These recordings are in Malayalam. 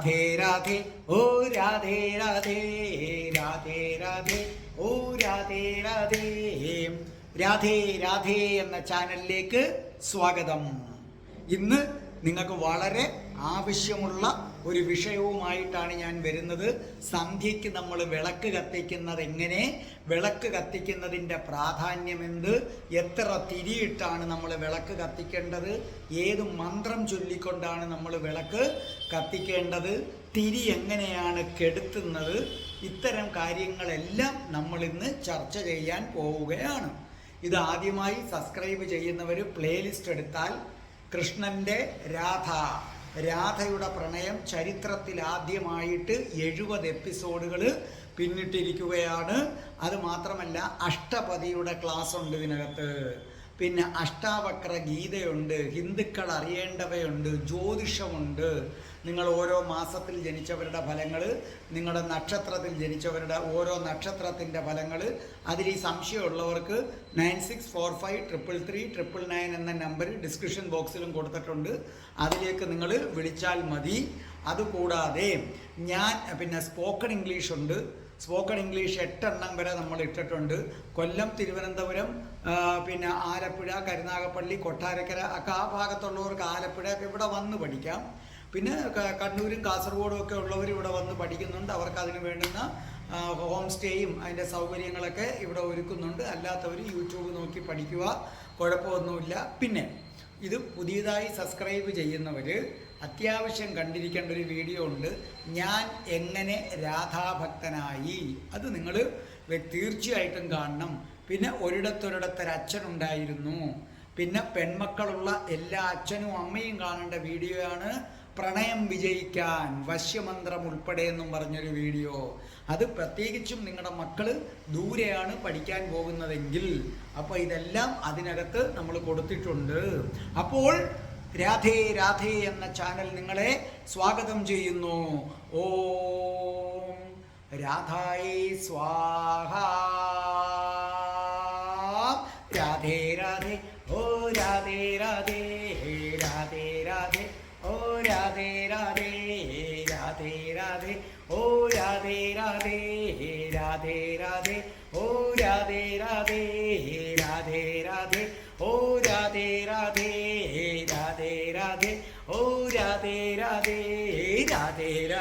രാധേ രാധേ ഓ രാധേ രാധേ രാധേ രാധേ ഓ രാധേ രാധേ. രാധേ രാധേ എന്ന ചാനലിലേക്ക് സ്വാഗതം. ഇന്ന് നിങ്ങൾക്ക് വളരെ ആവശ്യമുള്ള ഒരു വിഷയവുമായിട്ടാണ് ഞാൻ വരുന്നത്. സന്ധ്യയ്ക്ക് നമ്മൾ വിളക്ക് കത്തിക്കുന്നത് എങ്ങനെ? വിളക്ക് കത്തിക്കുന്നതിന്റെ പ്രാധാന്യം എന്ത്? എത്ര തിരിയിട്ടാണ് നമ്മൾ വിളക്ക് കത്തിക്കേണ്ടത്? ഏത് മന്ത്രം ചൊല്ലിക്കൊണ്ടാണ് നമ്മൾ വിളക്ക് കത്തിക്കേണ്ടത്? തിരി എങ്ങനെയാണ് കെടുത്തുന്നത്? ഇത്തരം കാര്യങ്ങളെല്ലാം നമ്മൾ ഇന്ന് ചർച്ച ചെയ്യാൻ പോവുകയാണ്. ഇത് ആദ്യമായി സബ്സ്ക്രൈബ് ചെയ്യുന്നവർ പ്ലേലിസ്റ്റ് എടുത്താൽ കൃഷ്ണന്റെ രാധ രാധയുടെ പ്രണയം ചരിത്രത്തിൽ ആദ്യമായിട്ട് എഴുപത് എപ്പിസോഡുകൾ പിന്നിട്ടിരിക്കുകയാണ്. അത് മാത്രമല്ല അഷ്ടപതിയുടെ ക്ലാസ് ഉണ്ട് ഇതിനകത്ത്. പിന്നെ അഷ്ടാവക്ര ഗീതയുണ്ട് ഹിന്ദുക്കൾ അറിയേണ്ടവയുണ്ട് ജ്യോതിഷമുണ്ട്. നിങ്ങൾ ഓരോ മാസത്തിൽ ജനിച്ചവരുടെ ഫലങ്ങൾ നിങ്ങളുടെ നക്ഷത്രത്തിൽ ജനിച്ചവരുടെ ഓരോ നക്ഷത്രത്തിന്റെ ഫലങ്ങൾ അതിൽ ഈ സംശയമുള്ളവർക്ക് nine six four five triple three triple nine എന്ന നമ്പർ ഡിസ്ക്രിപ്ഷൻ ബോക്സിലും കൊടുത്തിട്ടുണ്ട്. അതിലേക്ക് നിങ്ങൾ വിളിച്ചാൽ മതി. അതുകൂടാതെ ഞാൻ പിന്നെ സ്പോക്കൺ ഇംഗ്ലീഷ് ഉണ്ട്. സ്പോക്കൺ ഇംഗ്ലീഷ് എട്ടെണ്ണം വരെ നമ്മൾ ഇട്ടിട്ടുണ്ട്. കൊല്ലം തിരുവനന്തപുരം പിന്നെ ആലപ്പുഴ കരുനാഗപ്പള്ളി കൊട്ടാരക്കര ഒക്കെ ആ ഭാഗത്തുള്ളവർക്ക് ആലപ്പുഴ ഇവിടെ വന്ന് പഠിക്കാം. പിന്നെ കണ്ണൂരും കാസർഗോഡും ഒക്കെ ഉള്ളവർ ഇവിടെ വന്ന് പഠിക്കുന്നുണ്ട്. അവർക്ക് അതിന് വേണ്ടുന്ന ഹോം സ്റ്റേയും അതിന്റെ സൗകര്യങ്ങളൊക്കെ ഇവിടെ ഒരുക്കുന്നുണ്ട്. അല്ലാത്തവർ യൂട്യൂബ് നോക്കി പഠിക്കുക. കുഴപ്പമൊന്നുമില്ല. പിന്നെ ഇത് പുതിയതായി സബ്സ്ക്രൈബ് ചെയ്യുന്നവർ അത്യാവശ്യം കണ്ടിരിക്കേണ്ട ഒരു വീഡിയോ ഉണ്ട്. ഞാൻ എങ്ങനെ രാധാഭക്തനായി? അത് നിങ്ങൾ തീർച്ചയായിട്ടും കാണണം. പിന്നെ ഒരിടത്തൊരിടത്തൊരു അച്ഛനുണ്ടായിരുന്നു പിന്നെ പെൺമക്കളുള്ള എല്ലാ അച്ഛനും അമ്മയും കാണേണ്ട വീഡിയോയാണ് പ്രണയം വിജയിക്കാൻ വശ്യമന്ത്രം ഉൾപ്പെടെ എന്നും പറഞ്ഞൊരു വീഡിയോ. അത് പ്രത്യേകിച്ചും നിങ്ങളുടെ മക്കൾ ദൂരെയാണ് പഠിക്കാൻ പോകുന്നതെങ്കിൽ അപ്പോൾ ഇതെല്ലാം അതിനകത്ത് നമ്മൾ കൊടുത്തിട്ടുണ്ട്. അപ്പോൾ രാധേ രാധേ എന്ന ചാനൽ നിങ്ങളെ സ്വാഗതം ചെയ്യുന്നു. ഓ രാധായേ സ്വാഹ.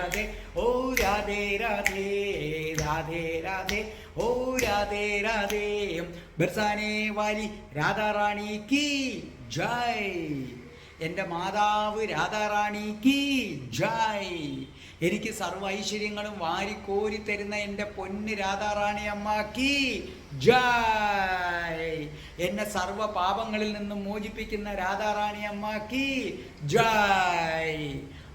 രാധേ ഓ രാധേ രാധേ രാധേ രാധേ ഓ രാധേ രാധേ. ബർസാനെ വാലി രാധാറാണി കീ ജയ്. എന്റെ മാതാവ് രാധാറാണി കീ ജയ്. എനിക്ക് സർവ ഐശ്വര്യങ്ങളും വാരിക്കോരി തരുന്ന എന്റെ പൊന്ന് രാധാറാണി അമ്മ കീ ജയ്. എന്നെ സർവ പാപങ്ങളിൽ നിന്നും മോചിപ്പിക്കുന്ന രാധാറാണി അമ്മ കീ ജയ്.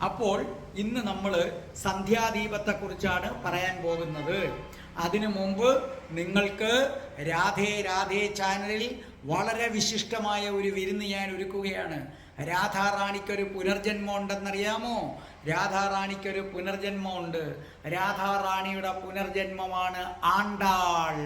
അപ്പോൾ ഇന്ന് നമ്മൾ സന്ധ്യാദീപത്തെക്കുറിച്ചാണ് പറയാൻ പോകുന്നത്. അതിനു മുമ്പ് നിങ്ങൾക്ക് രാധേ രാധേ ചാനലിൽ വളരെ വിശിഷ്ടമായ ഒരു വിരുന്ന് ഞാൻ ഒരുക്കുകയാണ്. രാധാറാണിക്കൊരു പുനർജന്മം ഉണ്ടെന്നറിയാമോ? രാധാറാണിക്കൊരു പുനർജന്മമുണ്ട് രാധാറാണിയുടെ പുനർജന്മമാണ് ആണ്ടാൾ.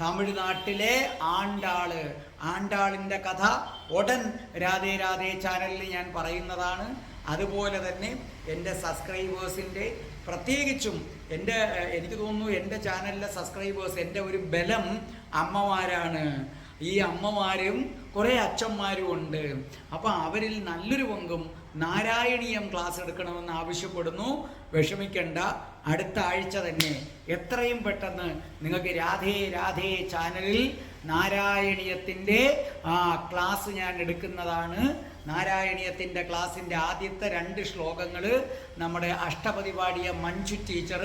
തമിഴ്നാട്ടിലെ ആണ്ടാൾ ആണ്ടാളിന്റെ കഥ ഉടൻ രാധേ രാധേ ചാനലിൽ ഞാൻ പറയുന്നതാണ്. അതുപോലെ തന്നെ എന്റെ സബ്സ്ക്രൈബേഴ്സിന്റെ പ്രത്യേകിച്ചും എന്റെ എനിക്ക് തോന്നുന്നു എന്റെ ചാനലിലെ സബ്സ്ക്രൈബേഴ്സ് എന്റെ ഒരു ബലം അമ്മമാരാണ്. ഈ അമ്മമാരും കുറേ അച്ഛന്മാരും ഉണ്ട്. അപ്പോൾ അവരിൽ നല്ലൊരു പങ്കും നാരായണീയം ക്ലാസ് എടുക്കണമെന്ന് ആവശ്യപ്പെടുന്നു. വിഷമിക്കേണ്ട. അടുത്ത ആഴ്ച തന്നെ എത്രയും പെട്ടെന്ന് നിങ്ങൾക്ക് രാധേ രാധേ ചാനലിൽ നാരായണീയത്തിന്റെ ആ ക്ലാസ് ഞാൻ എടുക്കുന്നതാണ്. നാരായണീയത്തിന്റെ ക്ലാസ്സിന്റെ ആദ്യത്തെ രണ്ട് ശ്ലോകങ്ങൾ നമ്മുടെ അഷ്ടപതി പാടിയ മഞ്ജു ടീച്ചർ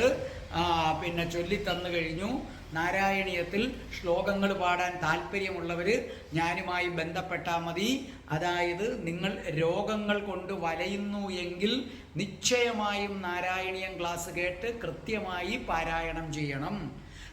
പിന്നെ ചൊല്ലിത്തന്നു കഴിഞ്ഞു. നാരായണീയത്തിൽ ശ്ലോകങ്ങൾ പാടാൻ താല്പര്യമുള്ളവർ ഞാനുമായി ബന്ധപ്പെട്ടാൽ മതി. അതായത് നിങ്ങൾ രോഗങ്ങൾ കൊണ്ട് വലയുന്നു എങ്കിൽ നിശ്ചയമായും നാരായണീയം ക്ലാസ് കേട്ട് കൃത്യമായി പാരായണം ചെയ്യണം.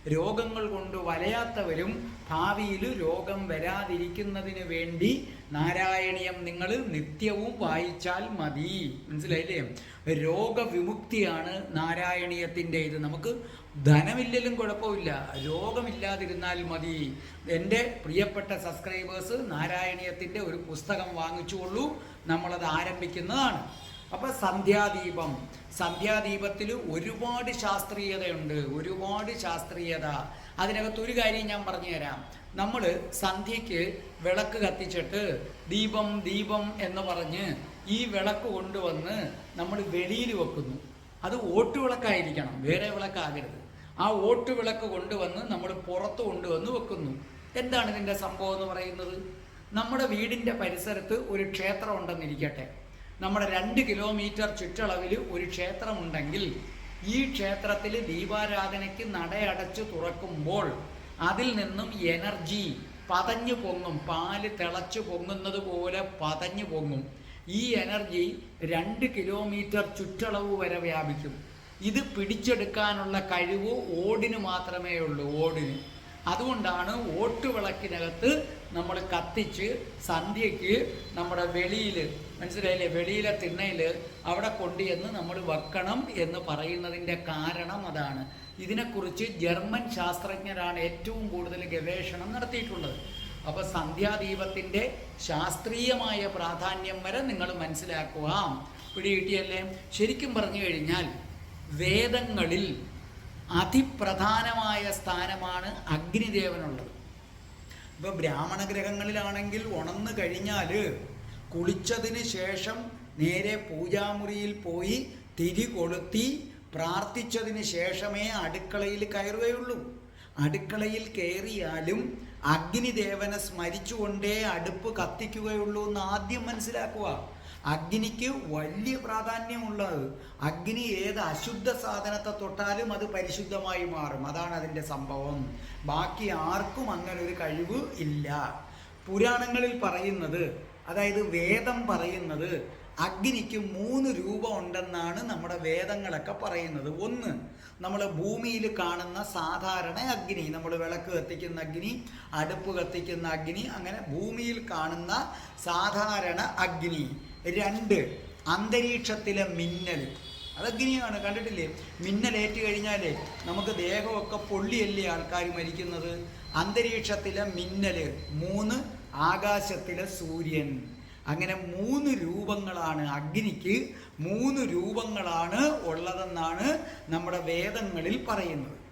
രോഗങ്ങൾ കൊണ്ട് വലയാത്തവരും ഭാവിയിൽ രോഗം വരാതിരിക്കുന്നതിന് വേണ്ടി നാരായണീയം നിങ്ങൾ നിത്യവും വായിച്ചാൽ മതി. മനസ്സിലായില്ലേ? രോഗവിമുക്തിയാണ് നാരായണീയത്തിന്റെ ഇത് നമുക്ക് ധനമില്ലെങ്കിലും കുഴപ്പമില്ല. രോഗമില്ലാതിരുന്നാൽ മതി. എന്റെ പ്രിയപ്പെട്ട സബ്സ്ക്രൈബേഴ്സ് നാരായണീയത്തിന്റെ ഒരു പുസ്തകം വാങ്ങിച്ചുകൊള്ളൂ. നമ്മളത് ആരംഭിക്കുന്നതാണ്. അപ്പൊ സന്ധ്യാദീപം. സന്ധ്യാദീപത്തിൽ ഒരുപാട് ശാസ്ത്രീയതയുണ്ട് ഒരുപാട് ശാസ്ത്രീയത. അതിനകത്ത് ഒരു കാര്യം ഞാൻ പറഞ്ഞുതരാം. നമ്മൾ സന്ധ്യയ്ക്ക് വിളക്ക് കത്തിച്ചിട്ട് ദീപം ദീപം എന്ന് പറഞ്ഞ് ഈ വിളക്ക് കൊണ്ടുവന്ന് നമ്മൾ വെളിയിൽ വെക്കുന്നു. അത് ഓട്ടുവിളക്കായിരിക്കണം വേറെ വിളക്കാകരുത്. ആ ഓട്ടുവിളക്ക് കൊണ്ടുവന്ന് നമ്മൾ പുറത്ത് കൊണ്ടുവന്ന് വെക്കുന്നു. എന്താണ് ഇതിന്റെ സംഭവം എന്ന് പറയുന്നത്? നമ്മുടെ വീടിന്റെ പരിസരത്ത് ഒരു ക്ഷേത്രം ഉണ്ടെന്നിരിക്കട്ടെ. നമ്മുടെ രണ്ട് കിലോമീറ്റർ ചുറ്റളവിൽ ഒരു ക്ഷേത്രമുണ്ടെങ്കിൽ ഈ ക്ഷേത്രത്തിൽ ദീപാരാധനയ്ക്ക് നടയടച്ച് തുറക്കുമ്പോൾ അതിൽ നിന്നും എനർജി പതഞ്ഞു പൊങ്ങും. പാൽ തിളച്ചു പൊങ്ങുന്നത് പോലെ പതഞ്ഞു പൊങ്ങും. ഈ എനർജി രണ്ട് കിലോമീറ്റർ ചുറ്റളവ് വരെ വ്യാപിക്കും. ഇത് പിടിച്ചെടുക്കാനുള്ള കഴിവ് ഓടിന് മാത്രമേ ഉള്ളൂ ഓടിന്. അതുകൊണ്ടാണ് ഓട്ടുവിളക്കിനകത്ത് നമ്മൾ കത്തിച്ച് സന്ധ്യയ്ക്ക് നമ്മുടെ വെളിയിൽ മനസ്സിലായില്ലേ? വെളിയിലെ തിണ്ണയിൽ അവിടെ കൊണ്ടുചെന്ന് നമ്മൾ വെക്കണം എന്ന് പറയുന്നതിന്റെ കാരണം അതാണ്. ഇതിനെക്കുറിച്ച് ജർമ്മൻ ശാസ്ത്രജ്ഞരാണ് ഏറ്റവും കൂടുതൽ ഗവേഷണം നടത്തിയിട്ടുള്ളത്. അപ്പോൾ സന്ധ്യാദീപത്തിന്റെ ശാസ്ത്രീയമായ പ്രാധാന്യം വരെ നിങ്ങൾ മനസ്സിലാക്കുക. പിടികിട്ടിയല്ലേ? ശരിക്കും പറഞ്ഞു കഴിഞ്ഞാൽ വേദങ്ങളിൽ അതിപ്രധാനമായ സ്ഥാനമാണ് അഗ്നിദേവനുള്ളത്. ഇപ്പോൾ ബ്രാഹ്മണ ഗ്രഹങ്ങളിലാണെങ്കിൽ ഉണന്ന് കഴിഞ്ഞാൽ കുളിച്ചതിന് ശേഷം നേരെ പൂജാമുറിയിൽ പോയി തിരി കൊളുത്തി പ്രാർത്ഥിച്ചതിന് ശേഷമേ അടുക്കളയിൽ കയറുകയുള്ളൂ. അടുക്കളയിൽ കയറിയാലും അഗ്നിദേവനെ സ്മരിച്ചുകൊണ്ടേ അടുപ്പ് കത്തിക്കുകയുള്ളൂ എന്ന് ആദ്യം മനസ്സിലാക്കുക. അഗ്നിക്ക് വലിയ പ്രാധാന്യമുള്ളത്. അഗ്നി ഏത് അശുദ്ധ സാധനത്തെ തൊട്ടാലും അത് പരിശുദ്ധമായി മാറും. അതാണ് അതിന്റെ സംഭവം. ബാക്കി ആർക്കും അങ്ങനെ ഒരു കഴിവ് ഇല്ല. പുരാണങ്ങളിൽ പറയുന്നത് അതായത് വേദം പറയുന്നത് അഗ്നിക്ക് മൂന്ന് രൂപം ഉണ്ടെന്നാണ് നമ്മുടെ വേദങ്ങളൊക്കെ പറയുന്നത്. ഒന്ന് നമ്മൾ ഭൂമിയിൽ കാണുന്ന സാധാരണ അഗ്നി നമ്മൾ വിളക്ക് കത്തിക്കുന്ന അഗ്നി അടുപ്പ് കത്തിക്കുന്ന അഗ്നി അങ്ങനെ ഭൂമിയിൽ കാണുന്ന സാധാരണ അഗ്നി. രണ്ട് അന്തരീക്ഷത്തിലെ മിന്നൽ. അത് അഗ്നിയാണ് കണ്ടിട്ടില്ലേ മിന്നലേറ്റ് കഴിഞ്ഞാൽ നമുക്ക് ദേഹമൊക്കെ പൊള്ളിയല്ലേ ആൾക്കാർ മരിക്കുന്നത്? അന്തരീക്ഷത്തിലെ മിന്നൽ മൂന്ന് ആകാശത്തിലെ സൂര്യൻ. അങ്ങനെ മൂന്ന് രൂപങ്ങളാണ് അഗ്നിക്ക് മൂന്ന് രൂപങ്ങളാണ് ഉള്ളതെന്നാണ് നമ്മുടെ വേദങ്ങളിൽ പറയുന്നത്.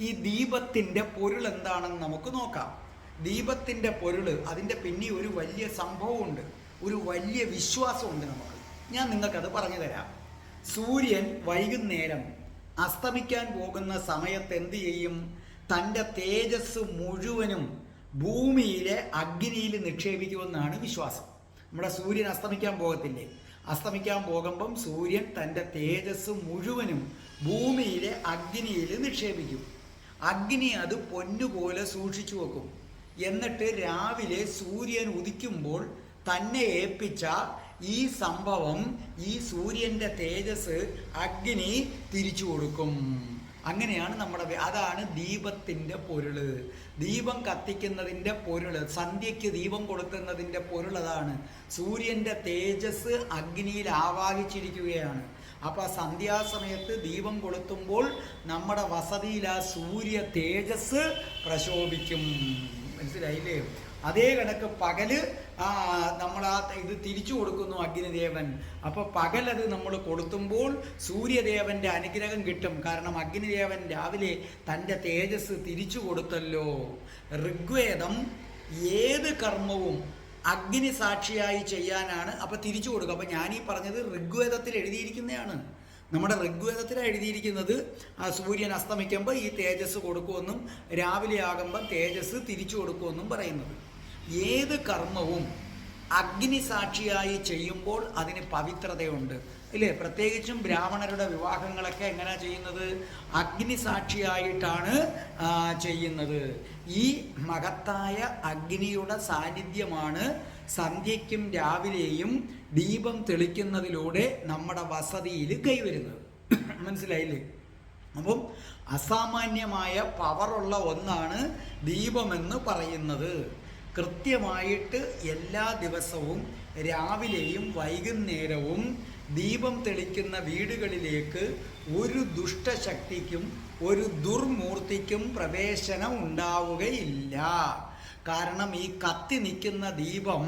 ഈ ദീപത്തിന്റെ പൊരുൾ എന്താണെന്ന് നമുക്ക് നോക്കാം. ദീപത്തിന്റെ പൊരുൾ അതിന്റെ പിന്നെ ഒരു വലിയ സംഭവമുണ്ട്. ഒരു വലിയ വിശ്വാസമുണ്ട് നമുക്ക്. ഞാൻ നിങ്ങൾക്കത് പറഞ്ഞു തരാം. സൂര്യൻ വൈകുന്നേരം അസ്തമിക്കാൻ പോകുന്ന സമയത്ത് എന്ത് ചെയ്യും? തന്റെ തേജസ് മുഴുവനും ഭൂമിയിലെ അഗ്നിയിൽ നിക്ഷേപിക്കുമെന്നാണ് വിശ്വാസം. നമ്മുടെ സൂര്യൻ അസ്തമിക്കാൻ പോകത്തില്ലേ? അസ്തമിക്കാൻ പോകുമ്പം സൂര്യൻ തന്റെ തേജസ് മുഴുവനും ഭൂമിയിലെ അഗ്നിയിൽ നിക്ഷേപിക്കും. അഗ്നി അത് പൊന്നുപോലെ സൂക്ഷിച്ചു വെക്കും. എന്നിട്ട് രാവിലെ സൂര്യൻ ഉദിക്കുമ്പോൾ തന്നെ ഏൽപ്പിച്ച ഈ സംഭവം ഈ സൂര്യന്റെ തേജസ് അഗ്നി തിരിച്ചു കൊടുക്കും. അങ്ങനെയാണ് നമ്മുടെ അതാണ് ദീപത്തിന്റെ പൊരുൾ. ദീപം കത്തിക്കുന്നതിന്റെ പൊരുൾ സന്ധ്യയ്ക്ക് ദീപം കൊടുക്കുന്നതിന്റെ പൊരുൾ അതാണ്. സൂര്യന്റെ തേജസ് അഗ്നിയിൽ ആവാഹിച്ചിരിക്കുകയാണ്. അപ്പോൾ സന്ധ്യാസമയത്ത് ദീപം കൊളുത്തുമ്പോൾ നമ്മുടെ വസതിയിൽ ആ സൂര്യ തേജസ് പ്രശോഭിക്കും. മനസ്സിലായില്ലേ? അതേ കണക്ക് പകൽ നമ്മൾ ആ ഇത് തിരിച്ചു കൊടുക്കുന്നു അഗ്നിദേവൻ. അപ്പോൾ പകലത് നമ്മൾ കൊടുത്തുമ്പോൾ സൂര്യദേവന്റെ അനുഗ്രഹം കിട്ടും. കാരണം അഗ്നിദേവൻ രാവിലെ തന്റെ തേജസ് തിരിച്ചു കൊടുത്തല്ലോ. ഋഗ്വേദം ഏത് കർമ്മവും അഗ്നി സാക്ഷിയായി ചെയ്യാനാണ് അപ്പൊ തിരിച്ചു കൊടുക്കുക. അപ്പൊ ഞാനീ പറഞ്ഞത് ഋഗ്വേദത്തിൽ എഴുതിയിരിക്കുന്നതാണ്. നമ്മുടെ ഋഗ്വേദത്തിലാണ് എഴുതിയിരിക്കുന്നത്. ആ സൂര്യൻ അസ്തമിക്കുമ്പോൾ ഈ തേജസ് കൊടുക്കുമെന്നും രാവിലെ ആകുമ്പോൾ തേജസ് തിരിച്ചു കൊടുക്കുമെന്നും പറയുന്നത്. ഏത് കർമ്മവും അഗ്നി സാക്ഷിയായി ചെയ്യുമ്പോൾ അതിന് പവിത്രതയുണ്ട്. അല്ലേ പ്രത്യേകിച്ചും ബ്രാഹ്മണരുടെ വിവാഹങ്ങളൊക്കെ എങ്ങനെയാണ് ചെയ്യുന്നത്? അഗ്നി സാക്ഷിയായിട്ടാണ് ചെയ്യുന്നത്. ഈ മഹത്തായ അഗ്നിയുടെ സാന്നിധ്യമാണ് സന്ധ്യയ്ക്കും രാവിലെയും ദീപം തെളിക്കുന്നതിലൂടെ നമ്മുടെ വസതിയിൽ കൈവരുന്നത്. മനസ്സിലായില്ലേ? അപ്പം അസാമാന്യമായ പവറുള്ള ഒന്നാണ് ദീപമെന്ന് പറയുന്നത്. കൃത്യമായിട്ട് എല്ലാ ദിവസവും രാവിലെയും വൈകുന്നേരവും ദീപം തെളിക്കുന്ന വീടുകളിലേക്ക് ഒരു ദുഷ്ടശക്തിക്കും ഒരു ദുർമൂർത്തിക്കും പ്രവേശനം ഉണ്ടാവുകയില്ല. കാരണം ഈ കത്തി നിൽക്കുന്ന ദീപം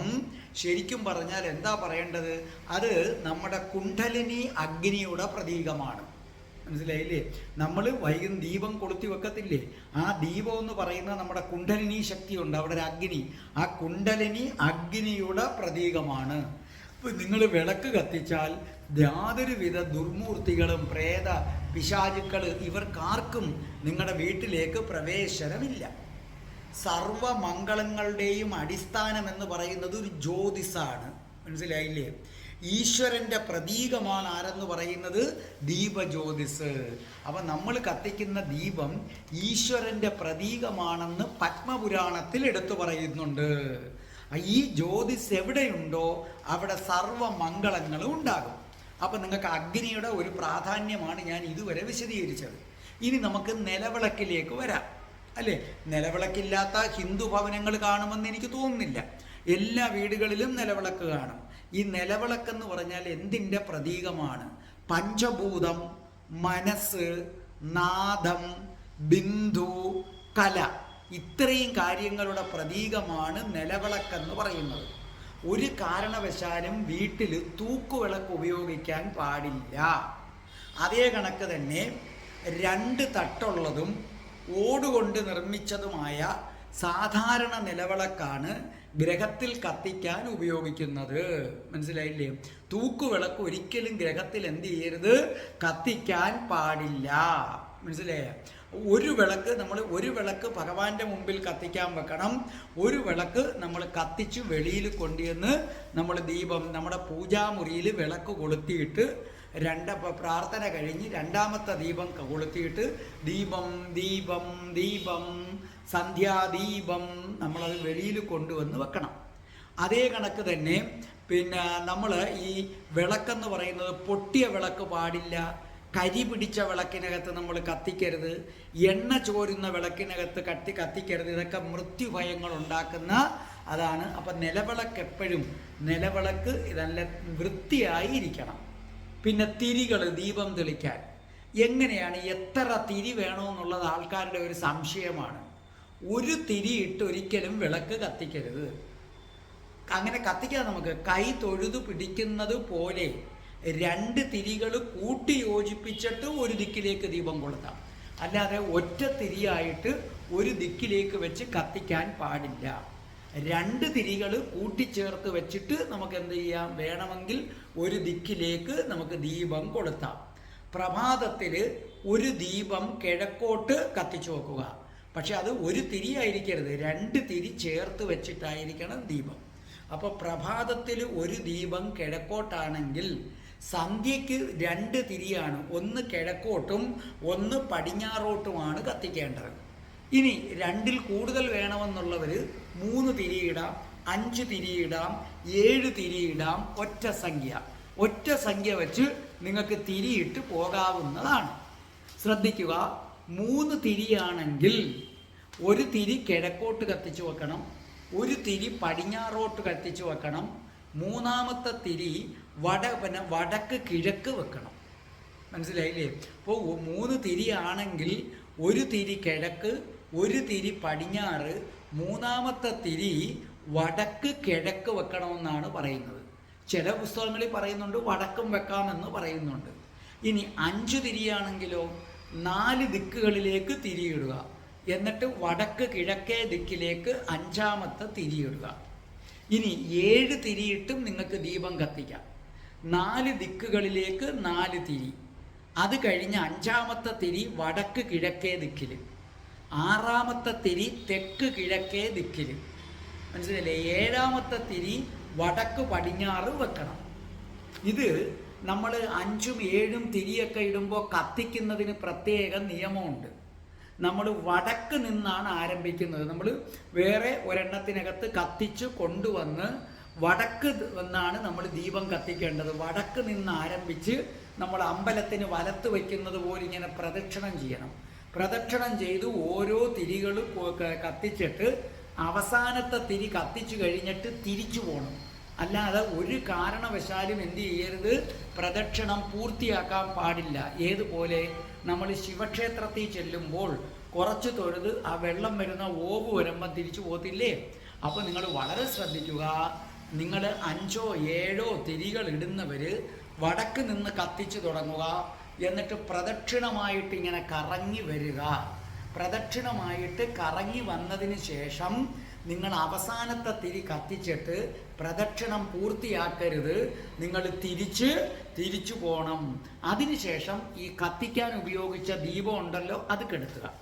ശരിക്കും പറഞ്ഞാൽ എന്താ പറയേണ്ടത്? അത് നമ്മുടെ കുണ്ഡലിനി അഗ്നിയുടെ പ്രതീകമാണ്. മനസ്സിലായില്ലേ? നമ്മൾ വൈകും ദീപം കൊളുത്തി വെക്കത്തില്ലേ? ആ ദീപം എന്ന് പറയുന്നത് നമ്മുടെ കുണ്ഡലിനി ശക്തിയുണ്ട്. അവിടെ ഒരു അഗ്നി. ആ കുണ്ടലിനി അഗ്നിയുടെ പ്രതീകമാണ്. നിങ്ങൾ വിളക്ക് കത്തിച്ചാൽ യാതൊരുവിധ ദുർമൂർത്തികളും പ്രേത പിശാചുക്കൾ ഇവർക്കാർക്കും നിങ്ങളുടെ വീട്ടിലേക്ക് പ്രവേശനമില്ല. സർവമംഗളങ്ങളുടെയും അടിസ്ഥാനം എന്ന് പറയുന്നത് ഒരു ജ്യോതിസാണ്. മനസ്സിലായില്ലേ? ഈശ്വരന്റെ പ്രതീകമാണ് ആരെന്ന് പറയുന്നത്? ദീപജ്യോതിസ്. അപ്പം നമ്മൾ കത്തിക്കുന്ന ദീപം ഈശ്വരന്റെ പ്രതീകമാണെന്ന് പത്മപുരാണത്തിൽ എടുത്തു പറയുന്നുണ്ട്. ഈ ജ്യോതിസ് എവിടെയുണ്ടോ അവിടെ സർവമംഗളങ്ങളും ഉണ്ടാകും. അപ്പം നിങ്ങൾക്ക് അഗ്നിയുടെ ഒരു പ്രാധാന്യമാണ് ഞാൻ ഇതുവരെ വിശദീകരിച്ചത്. ഇനി നമുക്ക് നിലവിളക്കിലേക്ക് വരാം. അല്ലേ? നിലവിളക്കില്ലാത്ത ഹിന്ദു ഭവനങ്ങൾ കാണുമെന്ന് എനിക്ക് തോന്നുന്നില്ല. എല്ലാ വീടുകളിലും നിലവിളക്ക് കാണും. ഈ നിലവിളക്കെന്ന് പറഞ്ഞാൽ എന്തിന്റെ പ്രതീകമാണ്? പഞ്ചഭൂതം മനസ്സ് നാദം ബിന്ദു കല. ഇത്രയും കാര്യങ്ങളുടെ പ്രതീകമാണ് നിലവിളക്കെന്ന് പറയുന്നത്. ഒരു കാരണവശാലും വീട്ടിൽ തൂക്കുവിളക്ക് ഉപയോഗിക്കാൻ പാടില്ല. അതേ കണക്ക് തന്നെ രണ്ട് തട്ടുള്ളതും ഓടുകൊണ്ട് നിർമ്മിച്ചതുമായ സാധാരണ നിലവിളക്കാണ് ഗ്രഹത്തിൽ കത്തിക്കാൻ ഉപയോഗിക്കുന്നത്. മനസ്സിലായില്ലേ? തൂക്കുവിളക്ക് ഒരിക്കലും ഗ്രഹത്തിൽ എന്ത് ചെയ്യരുത്? കത്തിക്കാൻ പാടില്ല. മനസ്സിലായ? ഒരു വിളക്ക് നമ്മൾ ഒരു വിളക്ക് ഭഗവാന്റെ മുമ്പിൽ കത്തിക്കാൻ വെക്കണം. ഒരു വിളക്ക് നമ്മൾ കത്തിച്ച് വെളിയിൽ കൊണ്ടുവന്ന് നമ്മൾ ദീപം നമ്മുടെ പൂജാമുറിയിൽ വിളക്ക് കൊളുത്തിയിട്ട് രണ്ട് പ്രാർത്ഥന കഴിഞ്ഞ് രണ്ടാമത്തെ ദീപം കൊളുത്തിയിട്ട് ദീപം ദീപം ദീപം സന്ധ്യാദീപം നമ്മളത് വെളിയിൽ കൊണ്ടുവന്ന് വെക്കണം. അതേ കണക്ക് തന്നെ പിന്നെ നമ്മൾ ഈ വിളക്കെന്ന് പറയുന്നത് പൊട്ടിയ വിളക്ക് പാടില്ല. കരി പിടിച്ച വിളക്കിനകത്ത് നമ്മൾ കത്തിക്കരുത്. എണ്ണ ചോരുന്ന വിളക്കിനകത്ത് കത്തി കത്തിക്കരുത്. ഇതൊക്കെ മൃത്യുഭയങ്ങൾ ഉണ്ടാക്കുന്ന അതാണ്. അപ്പം നിലവിളക്ക് എപ്പോഴും നിലവിളക്ക് നല്ല വൃത്തിയായി ഇരിക്കണം പിന്നെ തിരികൾ ദീപം തെളിക്കാൻ. എങ്ങനെയാണ് എത്ര തിരി വേണമെന്നുള്ളത് ആൾക്കാരുടെ ഒരു സംശയമാണ്. ഒരു തിരി ഇട്ട് ഒരിക്കലും വിളക്ക് കത്തിക്കരുത്. അങ്ങനെ കത്തിക്കാൻ നമുക്ക് കൈ തൊഴുതു പിടിക്കുന്നത് പോലെ രണ്ട് തിരികൾ കൂട്ടി യോജിപ്പിച്ചിട്ട് ഒരു ദിക്കിലേക്ക് ദീപം കൊളുത്താം. അല്ലാതെ ഒറ്റ തിരിയായിട്ട് ഒരു ദിക്കിലേക്ക് വെച്ച് കത്തിക്കാൻ പാടില്ല. രണ്ട് തിരികൾ കൂട്ടിച്ചേർത്ത് വെച്ചിട്ട് നമുക്ക് എന്ത് ചെയ്യാം? വേണമെങ്കിൽ ഒരു ദിക്കിലേക്ക് നമുക്ക് ദീപം കൊളുത്താം. പ്രഭാതത്തിൽ ഒരു ദീപം കിഴക്കോട്ട് കത്തിച്ചു വെക്കുക. പക്ഷെ അത് ഒരു തിരിയായിരിക്കരുത് രണ്ട് തിരി ചേർത്ത് വെച്ചിട്ടായിരിക്കണം ദീപം. അപ്പോൾ പ്രഭാതത്തിൽ ഒരു ദീപം കിഴക്കോട്ടാണെങ്കിൽ സന്ധ്യയ്ക്ക് രണ്ട് തിരിയാണ്. ഒന്ന് കിഴക്കോട്ടും ഒന്ന് പടിഞ്ഞാറോട്ടുമാണ് കത്തിക്കേണ്ടത്. ഇനി രണ്ടിൽ കൂടുതൽ വേണമെന്നുള്ളവർ മൂന്ന് തിരിയിടാം അഞ്ച് തിരിയിടാം ഏഴ് തിരിയിടാം ഒറ്റ സംഖ്യ. ഒറ്റ സംഖ്യ വെച്ച് നിങ്ങൾക്ക് തിരിയിട്ട് പോകാവുന്നതാണ്. ശ്രദ്ധിക്കുക മൂന്ന് തിരിയാണെങ്കിൽ ഒരു തിരി കിഴക്കോട്ട് കത്തിച്ചു വെക്കണം ഒരു തിരി പടിഞ്ഞാറോട്ട് കത്തിച്ചു വെക്കണം മൂന്നാമത്തെ തിരി വട പിന്നെ വടക്ക് കിഴക്ക് വെക്കണം. മനസ്സിലായില്ലേ? അപ്പോൾ മൂന്ന് തിരിയാണെങ്കിൽ ഒരു തിരി കിഴക്ക് ഒരു തിരി പടിഞ്ഞാറ് മൂന്നാമത്തെ തിരി വടക്ക് കിഴക്ക് വെക്കണമെന്നാണ് പറയുന്നത്. ചില പുസ്തകങ്ങളിൽ പറയുന്നുണ്ട് വടക്കും വെക്കാമെന്ന് പറയുന്നുണ്ട്. ഇനി അഞ്ചു തിരിയാണെങ്കിലോ നാല് ദിക്കുകളിലേക്ക് തിരിയിടുക. എന്നിട്ട് വടക്ക് കിഴക്കേ ദിക്കിലേക്ക് അഞ്ചാമത്തെ തിരിയിടുക. ഇനി ഏഴ് തിരിയിട്ടും നിങ്ങൾക്ക് ദീപം കത്തിക്കാം. നാല് ദിക്കുകളിലേക്ക് നാല് തിരി. അത് കഴിഞ്ഞ് അഞ്ചാമത്തെ തിരി വടക്ക് കിഴക്കേ ദിക്കിൽ ആറാമത്തെ തിരി തെക്ക് കിഴക്കേ ദിക്കിൽ മനസ്സിലല്ലേ ഏഴാമത്തെ തിരി വടക്ക് പടിഞ്ഞാറ് വെക്കണം. ഇത് നമ്മൾ അഞ്ചും ഏഴും തിരിയൊക്കെ ഇടുമ്പോൾ കത്തിക്കുന്നതിന് പ്രത്യേക നിയമമുണ്ട്. നമ്മൾ വടക്ക് നിന്നാണ് ആരംഭിക്കുന്നത്. നമ്മൾ വേറെ ഒരെണ്ണത്തിനകത്ത് കത്തിച്ച് കൊണ്ടുവന്ന് വടക്ക് നിന്നാണ് നമ്മൾ ദീപം കത്തിക്കേണ്ടത്. വടക്ക് നിന്ന് ആരംഭിച്ച് നമ്മൾ അമ്പലത്തിന് വലത്ത് വയ്ക്കുന്നത് പോലെ ഇങ്ങനെ പ്രദക്ഷിണം ചെയ്യണം. പ്രദക്ഷിണം ചെയ്ത് ഓരോ തിരികളും കത്തിച്ചിട്ട് അവസാനത്തെ തിരി കത്തിച്ചു കഴിഞ്ഞിട്ട് തിരിച്ചു പോകണം അല്ലാതെ ഒരു കാരണവശാലും എന്ത് ചെയ്യരുത്? പ്രദക്ഷിണം പൂർത്തിയാക്കാൻ പാടില്ല. ഏതുപോലെ നമ്മൾ ശിവക്ഷേത്രത്തിൽ ചെല്ലുമ്പോൾ കുറച്ച് തൊഴുത് ആ വെള്ളം വരുന്ന ഓവ് വരുമ്പം തിരിച്ചു പോകത്തില്ലേ? അപ്പോൾ നിങ്ങൾ വളരെ ശ്രദ്ധിക്കുക. നിങ്ങൾ അഞ്ചോ ഏഴോ തിരികൾ ഇടുന്നവർ വടക്ക് നിന്ന് കത്തിച്ചു തുടങ്ങുക. എന്നിട്ട് പ്രദക്ഷിണമായിട്ട് ഇങ്ങനെ കറങ്ങി വരിക. പ്രദക്ഷിണമായിട്ട് കറങ്ങി വന്നതിന് ശേഷം നിങ്ങൾ അവസാനത്തെ തിരി കത്തിച്ചിട്ട് പ്രദക്ഷിണം പൂർത്തിയാക്കരുത്. നിങ്ങൾ തിരിച്ച് തിരിച്ചു പോകണം അതിനുശേഷം ഈ കത്തിക്കാൻ ഉപയോഗിച്ച ദീപം ഉണ്ടല്ലോ അത് കെടുത്തുക.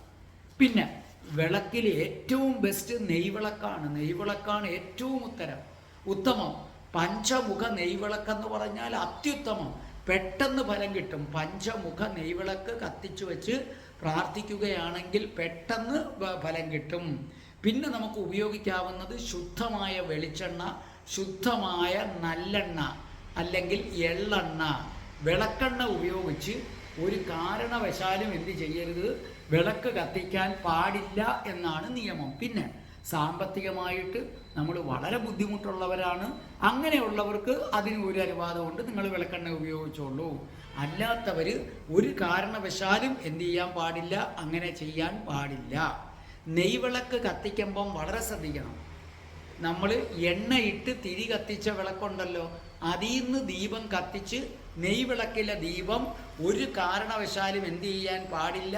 പിന്നെ വിളക്കിൽ ഏറ്റവും ബെസ്റ്റ് നെയ്വിളക്കാണ്. നെയ്വിളക്കാണ് ഏറ്റവും ഉത്തരം. ഉത്തമം. പഞ്ചമുഖ നെയ്വിളക്കെന്ന് പറഞ്ഞാൽ അത്യുത്തമം. പെട്ടെന്ന് ഫലം കിട്ടും. പഞ്ചമുഖ നെയ്വിളക്ക് കത്തിച്ചു വെച്ച് പ്രാർത്ഥിക്കുകയാണെങ്കിൽ പെട്ടെന്ന് ഫലം കിട്ടും. പിന്നെ നമുക്ക് ഉപയോഗിക്കാവുന്നത് ശുദ്ധമായ വെളിച്ചെണ്ണ ശുദ്ധമായ നല്ലെണ്ണ അല്ലെങ്കിൽ എള്ളെണ്ണ. വിളക്കെണ്ണ ഉപയോഗിച്ച് ഒരു കാരണവശാലും എന്ത് ചെയ്യരുത്? വിളക്ക് കത്തിക്കാൻ പാടില്ല എന്നാണ് നിയമം. പിന്നെ സാമ്പത്തികമായിട്ട് നമ്മൾ വളരെ ബുദ്ധിമുട്ടുള്ളവരാണ്. അങ്ങനെയുള്ളവർക്ക് അതിന് ഒരു അനുവാദമുണ്ട് നിങ്ങൾ വിളക്കെണ്ണ ഉപയോഗിച്ചോളൂ. അല്ലാത്തവർ ഒരു കാരണവശാലും എന്ത് ചെയ്യാൻ പാടില്ല അങ്ങനെ ചെയ്യാൻ പാടില്ല. നെയ്വിളക്ക് കത്തിക്കുമ്പം വളരെ ശ്രദ്ധിക്കണം. നമ്മൾ എണ്ണയിട്ട് തിരി കത്തിച്ച വിളക്കുണ്ടല്ലോ അതിൽ നിന്ന് ദീപം കത്തിച്ച് നെയ്വിളക്കിലെ ദീപം ഒരു കാരണവശാലും എന്ത് ചെയ്യാൻ പാടില്ല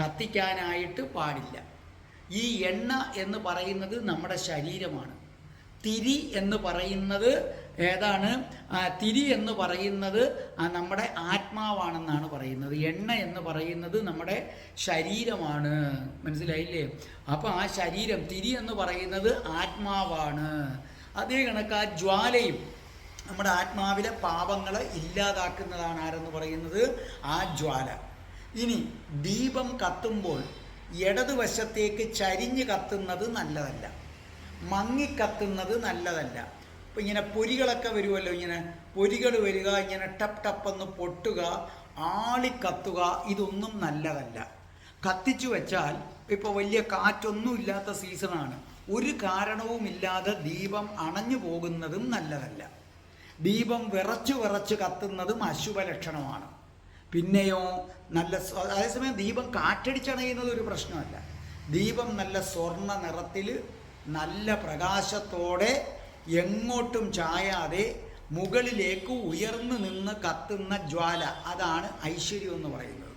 കത്തിക്കാനായിട്ട് പാടില്ല. ഈ എണ്ണ എന്ന് പറയുന്നത് നമ്മുടെ ശരീരമാണ്. തിരി എന്ന് പറയുന്നത് ഏതാണ്? തിരി എന്ന് പറയുന്നത് നമ്മുടെ ആത്മാവാണെന്നാണ് പറയുന്നത്. എണ്ണ എന്ന് പറയുന്നത് നമ്മുടെ ശരീരമാണ്. മനസ്സിലായില്ലേ? അപ്പോൾ ആ ശരീരം തിരി എന്ന് പറയുന്നത് ആത്മാവാണ്. അതേ കണക്ക് ആ ജ്വാലയും നമ്മുടെ ആത്മാവിലെ പാപങ്ങളെ ഇല്ലാതാക്കുന്നതാണ് ആരെന്ന് പറയുന്നത്? ആ ജ്വാല. ഇനി ദീപം കത്തുമ്പോൾ ഇടതുവശത്തേക്ക് ചരിഞ്ഞ് കത്തുന്നത് നല്ലതല്ല. മങ്ങിക്കത്തുന്നത് നല്ലതല്ല. ഇപ്പം ഇങ്ങനെ പൊരികളൊക്കെ വരുമല്ലോ ഇങ്ങനെ. പൊരികൾ വരിക ഇങ്ങനെ ടപ്പ് ടപ്പെന്ന് പൊട്ടുക ആളിക്കത്തുക ഇതൊന്നും നല്ലതല്ല. കത്തിച്ചു വെച്ചാൽ ഇപ്പോൾ വലിയ കാറ്റൊന്നും ഇല്ലാത്ത സീസണാണ് ഒരു കാരണവുമില്ലാതെ ദീപം അണഞ്ഞു പോകുന്നതും നല്ലതല്ല. ദീപം വിറച്ചു വിറച്ച് കത്തുന്നതും അശുഭ ലക്ഷണമാണ് പിന്നെയോ നല്ല അതേസമയം ദീപം കാറ്റടിച്ചണയുന്നത് ഒരു പ്രശ്നമല്ല. ദീപം നല്ല സ്വർണ നിറത്തിൽ നല്ല പ്രകാശത്തോടെ എങ്ങോട്ടും ചായാതെ മുകളിലേക്ക് ഉയർന്നു നിന്ന് കത്തുന്ന ജ്വാല. അതാണ് ഐശ്വര്യം എന്ന് പറയുന്നത്.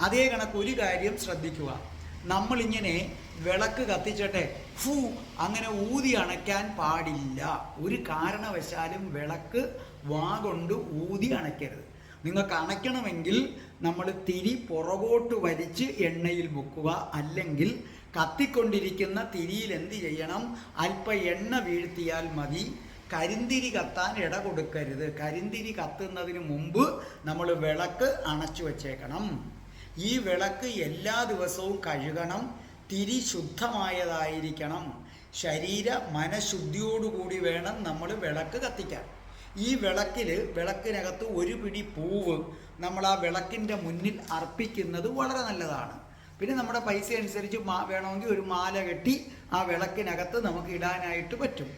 അതേ കണക്ക് ഒരു കാര്യം ശ്രദ്ധിക്കുക. നമ്മളിങ്ങനെ വിളക്ക് കത്തിച്ചട്ടെ ഫൂ അങ്ങനെ ഊതി അണയ്ക്കാൻ പാടില്ല. ഒരു കാരണവശാലും വിളക്ക് വാ കൊണ്ട് ഊതി അണയ്ക്കരുത്. നിങ്ങൾക്ക് അണയ്ക്കണമെങ്കിൽ നമ്മൾ തിരി പുറകോട്ട് വരിച്ച് എണ്ണയിൽ മുക്കുക. അല്ലെങ്കിൽ കത്തിക്കൊണ്ടിരിക്കുന്ന തിരിയിൽ എന്ത് ചെയ്യണം? അല്പ എണ്ണ വീഴ്ത്തിയാൽ മതി. കരിന്തിരി കത്താൻ ഇട കൊടുക്കരുത്. കരിന്തിരി കത്തുന്നതിന് മുമ്പ് നമ്മൾ വിളക്ക് അണച്ചു വച്ചേക്കണം. ഈ വിളക്ക് എല്ലാ ദിവസവും കഴുകണം. തിരി ശുദ്ധമായതായിരിക്കണം. ശരീര മനഃശുദ്ധിയോടുകൂടി വേണം നമ്മൾ വിളക്ക് കത്തിക്കാൻ. ഈ വിളക്കിൽ വിളക്കിനകത്ത് ഒരു പിടി പൂവ് നമ്മൾ ആ വിളക്കിന്റെ മുന്നിൽ അർപ്പിക്കുന്നത് വളരെ നല്ലതാണ്. പിന്നെ നമ്മുടെ പൈസ അനുസരിച്ച് മാ വേണമെങ്കിൽ ഒരു മാല കെട്ടി ആ വിളക്കിനകത്ത് നമുക്ക് ഇടാനായിട്ട് പറ്റും.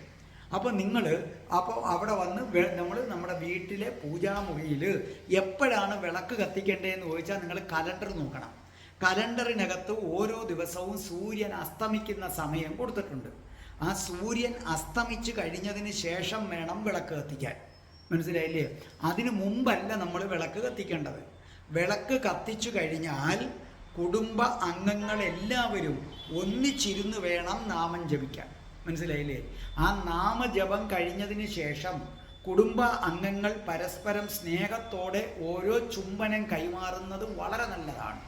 അപ്പോൾ നിങ്ങൾ അപ്പോൾ അവിടെ വന്ന് നമ്മൾ നമ്മുടെ വീട്ടിലെ പൂജാമുറിയിൽ എപ്പോഴാണ് വിളക്ക് കത്തിക്കേണ്ടതെന്ന് ചോദിച്ചാൽ നിങ്ങൾ കലണ്ടർ നോക്കണം. കലണ്ടറിനകത്ത് ഓരോ ദിവസവും സൂര്യൻ അസ്തമിക്കുന്ന സമയം കൊടുത്തിട്ടുണ്ട്. ആ സൂര്യൻ അസ്തമിച്ച് കഴിഞ്ഞതിന് ശേഷം വേണം വിളക്ക് കത്തിക്കാൻ. മനസ്സിലായില്ലേ? അതിനു മുമ്പല്ല നമ്മൾ വിളക്ക് കത്തിക്കേണ്ടത്. വിളക്ക് കത്തിച്ചു കഴിഞ്ഞാൽ കുടുംബ അംഗങ്ങളെല്ലാവരും ഒന്നിച്ചിരുന്ന് വേണം നാമം ജപിക്കാൻ. മനസ്സിലായില്ലേ? ആ നാമജപം കഴിഞ്ഞതിന് ശേഷം കുടുംബ അംഗങ്ങൾ പരസ്പരം സ്നേഹത്തോടെ ഓരോ ചുംബനം കൈമാറുന്നത് വളരെ നല്ലതാണ്.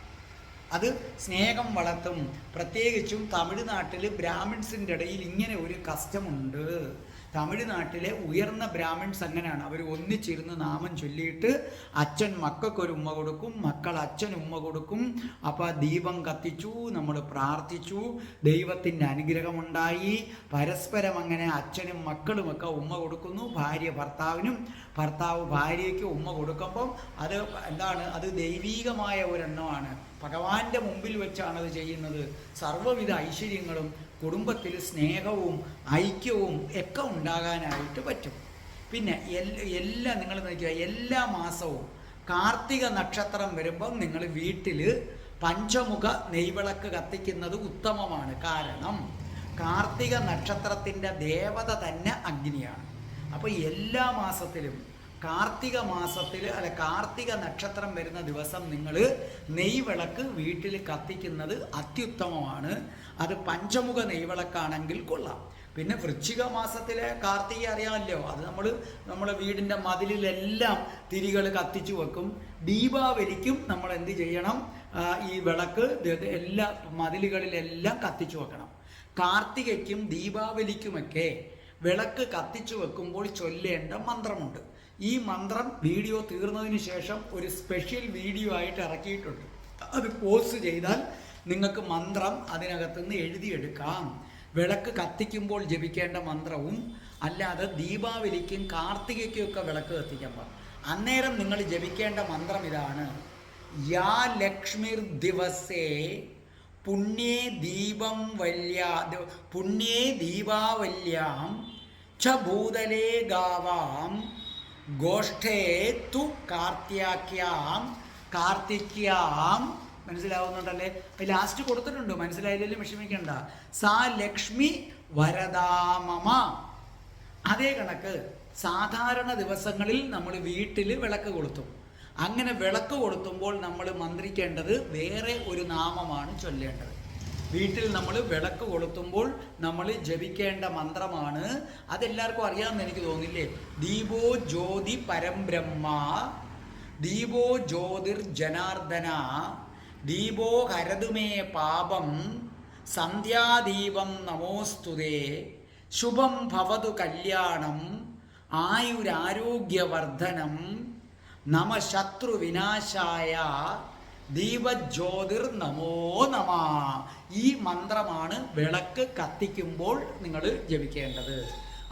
അത് സ്നേഹം വളർത്തും. പ്രത്യേകിച്ചും തമിഴ്നാട്ടിൽ ബ്രാഹ്മിൺസിന്റെ ഇടയിൽ ഇങ്ങനെ ഒരു കസ്റ്റമുണ്ട്. തമിഴ്നാട്ടിലെ ഉയർന്ന ബ്രാഹ്മിൺസ് അങ്ങനെയാണ് അവർ ഒന്നിച്ചിരുന്ന് നാമം ചൊല്ലിയിട്ട് അച്ഛൻ മക്കൾക്കൊരു ഉമ്മ കൊടുക്കും മക്കൾ അച്ഛൻ ഉമ്മ കൊടുക്കും. അപ്പോൾ ദീപം കത്തിച്ചു നമ്മൾ പ്രാർത്ഥിച്ചു. ദൈവത്തിന്റെ അനുഗ്രഹമുണ്ടായി. പരസ്പരം അങ്ങനെ അച്ഛനും മക്കളുമൊക്കെ ഉമ്മ കൊടുക്കുന്നു ഭാര്യ ഭർത്താവിനും. ഭർത്താവ് ഭാര്യയ്ക്ക് ഉമ്മ കൊടുക്കുമ്പം അത് എന്താണ്? അത് ദൈവീകമായ ഒരെണ്ണമാണ്. ഭഗവാന്റെ മുമ്പിൽ വെച്ചാണ് അത് ചെയ്യുന്നത്. സർവവിധ ഐശ്വര്യങ്ങളും കുടുംബത്തിൽ സ്നേഹവും ഐക്യവും ഒക്കെ ഉണ്ടാകാനായിട്ട് പറ്റും. പിന്നെ എല്ലാ നിങ്ങൾ നോക്കുക എല്ലാ മാസവും കാർത്തിക നക്ഷത്രം വരുമ്പം നിങ്ങൾ വീട്ടിൽ പഞ്ചമുഖ നെയ്വിളക്ക് കത്തിക്കുന്നത് ഉത്തമമാണ്. കാരണം കാർത്തിക നക്ഷത്രത്തിന്റെ ദേവത തന്നെ അഗ്നിയാണ്. അപ്പോൾ എല്ലാ മാസത്തിലും കാർത്തിക മാസത്തിൽ അല്ല കാർത്തിക നക്ഷത്രം വരുന്ന ദിവസം നിങ്ങൾ നെയ്വിളക്ക് വീട്ടിൽ കത്തിക്കുന്നത് അത്യുത്തമമാണ്. അത് പഞ്ചമുഖ നെയ്വിളക്കാണെങ്കിൽ കൊള്ളാം. പിന്നെ വൃശ്ചിക മാസത്തിലെ കാർത്തിക അറിയാമല്ലോ. അത് നമ്മൾ നമ്മുടെ വീടിന്റെ മതിലിലെല്ലാം തിരികൾ കത്തിച്ചു വെക്കും. ദീപാവലിക്കും നമ്മൾ എന്ത് ചെയ്യണം? ഈ വിളക്ക് എല്ലാ മതിലുകളിലെല്ലാം കത്തിച്ചു വെക്കണം. കാർത്തികയ്ക്കും ദീപാവലിക്കുമൊക്കെ വിളക്ക് കത്തിച്ചു വെക്കുമ്പോൾ ചൊല്ലേണ്ട മന്ത്രമുണ്ട്. ഈ മന്ത്രം വീഡിയോ തീർന്നതിന് ശേഷം ഒരു സ്പെഷ്യൽ വീഡിയോ ആയിട്ട് ഇറക്കിയിട്ടുണ്ട്. അത് പോസ്റ്റ് ചെയ്താൽ നിങ്ങൾക്ക് മന്ത്രം അതിനകത്തുനിന്ന് എഴുതിയെടുക്കാം. വിളക്ക് കത്തിക്കുമ്പോൾ ജപിക്കേണ്ട മന്ത്രവും അല്ലാതെ ദീപാവലിക്കും കാർത്തികയ്ക്കും ഒക്കെ വിളക്ക് കത്തിക്കുമ്പോൾ അന്നേരം നിങ്ങൾ ജപിക്കേണ്ട മന്ത്രം ഇതാണ്. യാ ലക്ഷ്മിർ ദിവസേ പുണ്യേ ദീപം വല്യാ പുണ്യേ ദീപാവല്യാം ച ഭൂതലേ ഗാവാം ഗോഷ്ഠേ തു കാർത്തിയാക്യാം കാർത്തിക്യാം. മനസ്സിലാവുന്നുണ്ടല്ലേ? ലാസ്റ്റ് കൊടുത്തിട്ടുണ്ട്. മനസ്സിലായില്ലെങ്കിലും വിഷമിക്കണ്ട. സാ ലക്ഷ്മി വരദാമമ അതേ കണക്ക്. സാധാരണ ദിവസങ്ങളിൽ നമ്മൾ വീട്ടിൽ വിളക്ക് കൊളുത്തും. അങ്ങനെ വിളക്ക് കൊളുത്തുമ്പോൾ നമ്മൾ മന്ത്രിക്കേണ്ടത് വേറെ ഒരു നാമമാണ് ചൊല്ലേണ്ടത്. വീട്ടിൽ നമ്മൾ വിളക്ക് കൊളുത്തുമ്പോൾ നമ്മൾ ജപിക്കേണ്ട മന്ത്രമാണ്. അതെല്ലാവർക്കും അറിയാമെന്ന് എനിക്ക് തോന്നില്ലേ? ദീപോ ജ്യോതി പരംബ്രഹ്മ ദീപോ ജ്യോതിർ ജനാർദ്ദന ദീപോ ഹരതുമേ പാപം സന്ധ്യാദീപം നമോസ്തുതേ ശുഭം ഭവതു കല്യാണം ആയുരാരോഗ്യവർദ്ധനം നമ ശത്രു വിനാശായ ദീപജ്യോതിർ നമോ നമ. ഈ മന്ത്രമാണ് വിളക്ക് കത്തിക്കുമ്പോൾ നിങ്ങൾ ജപിക്കേണ്ടത്.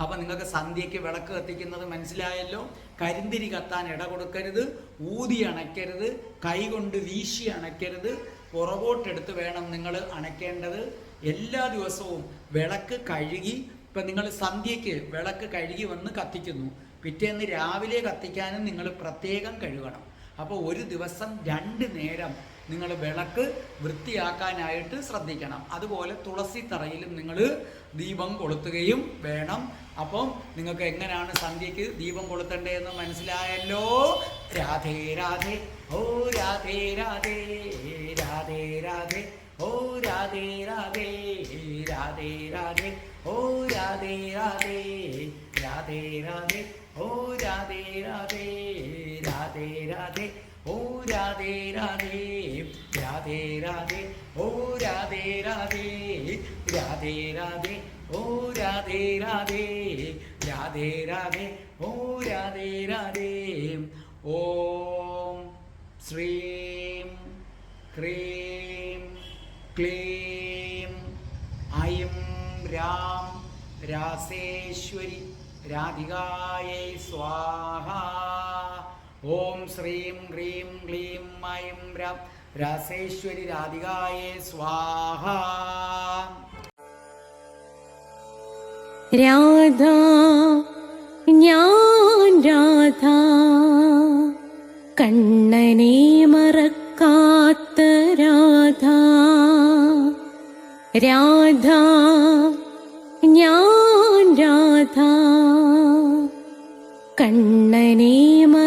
അപ്പൊ നിങ്ങൾക്ക് സന്ധ്യയ്ക്ക് വിളക്ക് കത്തിക്കുന്നത് മനസ്സിലായല്ലോ? കരിന്തിരി കത്താൻ ഇട കൊടുക്കരുത് ഊതി അണയ്ക്കരുത് കൈകൊണ്ട് വീശി അണയ്ക്കരുത്. പുറകോട്ടെടുത്ത് വേണം നിങ്ങൾ അണയ്ക്കേണ്ടത്. എല്ലാ ദിവസവും വിളക്ക് കഴുകി ഇപ്പം നിങ്ങൾ സന്ധ്യയ്ക്ക് വിളക്ക് കഴുകി വന്ന് കത്തിക്കുന്നു. പിറ്റേന്ന് രാവിലെ കത്തിക്കാനും നിങ്ങൾ പ്രത്യേകം കഴുകണം. അപ്പോൾ ഒരു ദിവസം രണ്ട് നേരം നിങ്ങൾ വിളക്ക് വൃത്തിയാക്കാനായിട്ട് ശ്രദ്ധിക്കണം അതുപോലെ തുളസി തറയിലും നിങ്ങൾ ദീപം കൊളുത്തുകയും വേണം അപ്പം നിങ്ങൾക്ക് എങ്ങനെയാണ് സന്ധ്യയ്ക്ക് ദീപം കൊളുത്തേണ്ടതെന്ന് മനസ്സിലായല്ലോ രാധേ രാധേ ഓ രാധേ രാധേ രാധേ രാധേ ഓ രാധേ രാധേ രാധേ രാധേ ഓ രാധേ രാധേ രാധേ രാധേ ഓ രാധേ രാധേ രാധേ രാധേ ഓ രാധേ രാധേ രാധേ രാധേ ഓ രാധേ രാധേ രാധേ രാധേ ഓ രാധേ രാധേ രാധേ രാധേ ഓ രാധേ രാധേ ഓം ശ്രീം ക്രീം ക്ലീം ഐം രാം രാസേശ്വരി രാധികായൈ സ്വാഹ ഓം ശ്രീം ഹ്രീം ക്ലീം മൈം രാം. രാസേശ്വരി രാധികായൈ സ്വാഹ. രാധ ഞാൻ രാധ. കണ്ണനെ മറക്കാത്ത രാധ. രാധ ഞാൻ രാധ. കണ്ണനെ മറ